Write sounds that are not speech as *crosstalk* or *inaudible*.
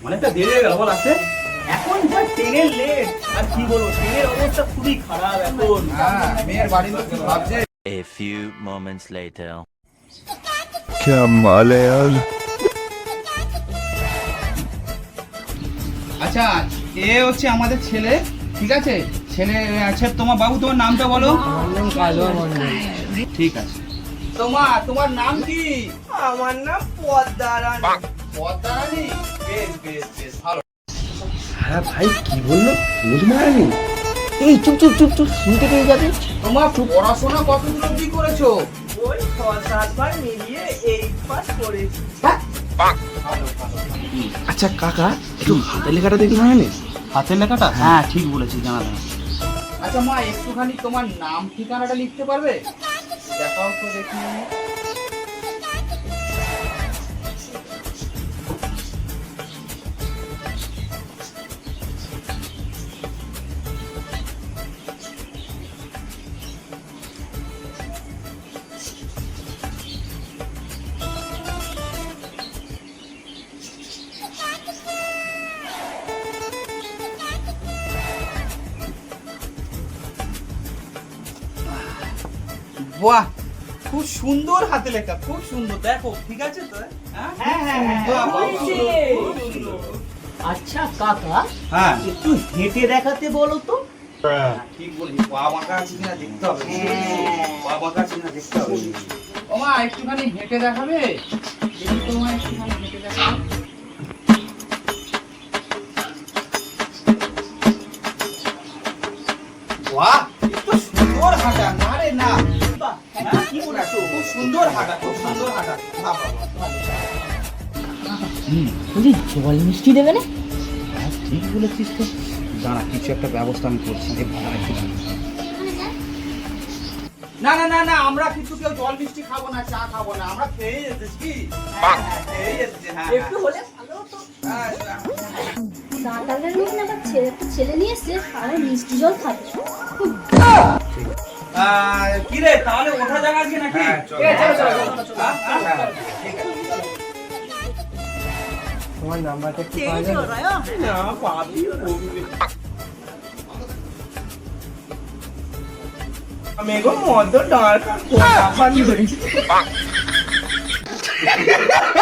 অনেকটা দেরি হয়ে গেল বল আসতে এখন যা ট্রেনের লেট আর কি বলবো ট্রেনের অবস্থা খুবই খারাপ এখন হ্যাঁ মেয়ের বাড়ির লোক কি ভাবছে A few moments later. क्या माल है यार আচ্ছা এ হচ্ছে আমাদের ছেলে ঠিক আছে ছেলে আচ্ছা তোমার বাবু তোমার নামটা বলো ঠিক আছে তোমার তোমার নাম কি আমার নাম পদ্মারানী পদ্মারানী বেশ বেশ বেশ ভালো। হ্যাঁ ভাই কি বলল? মারানি? এই চুপ চুপ চুপ চুপ শুনতে পেয়ে যাবে। তোমার পড়াশোনা কতদূর অবধি করেছ? ওই ছ সাতবার মিলিয়ে এইট পাস করেছি। আচ্ছা কাকা একটু হাতে লেখাটা দেখলে হয় না হাতের লেখাটা? হ্যাঁ। ঠিক বলেছি জানা জানা আচ্ছা মা একটুখানি তোমার নাম ঠিকানাটা লিখতে পারবে? দেখাও তো দেখি। বাহ। খুব সুন্দর হাতে লেখা খুব সুন্দর। দেখো ঠিক আছে তো? হ্যাঁ? হ্যাঁ হ্যাঁ হ্যাঁ। আচ্ছা কাকা হ্যাঁ। একটু হেঁটে দেখাতে বলো তো। ঠিক বলেছি। পা বাঁকা আছে কিনা দেখতে হবে। পা বাঁকা আছে কিনা দেখতে হবে। ওমা একটুখানি হেঁটে দেখাবে? দেখি তোমার একটুখানি হেঁটে দেখাবে বাহ একটু সুন্দর হাঁটা। হ্যাঁ, কি বলেছ খুব সুন্দর হাঁটা খুব সুন্দর হাঁটা বাহ, বাহ, বাহ, ভালো। বলছি জল মিষ্টি দেবে না হ্যাঁ, ঠিক বলেছিস তো দাঁড়া কিছু একটা ব্যবস্থা আমি করছি এই ভাড়া একটু না না না না আমরা কিছু কেউ জল মিষ্টি খাব না চা খাব না আমরা খেয়ে এসেছি। কি হ্যাঁ, হ্যাঁ, খেয়ে এসেছি হ্যাঁ একটু হলে ভালো একটা ছেলে নিয়ে এসছে আর মিষ্টি জল খাবে। কি রে তাহলে ওঠা যাবে আজকে নাকি? হ্যাঁ। হ্যাঁ, হ্যাঁ, হ্যাঁ, ঠিক আছে। না পাবি আমি গো মদ ডাল *laughs*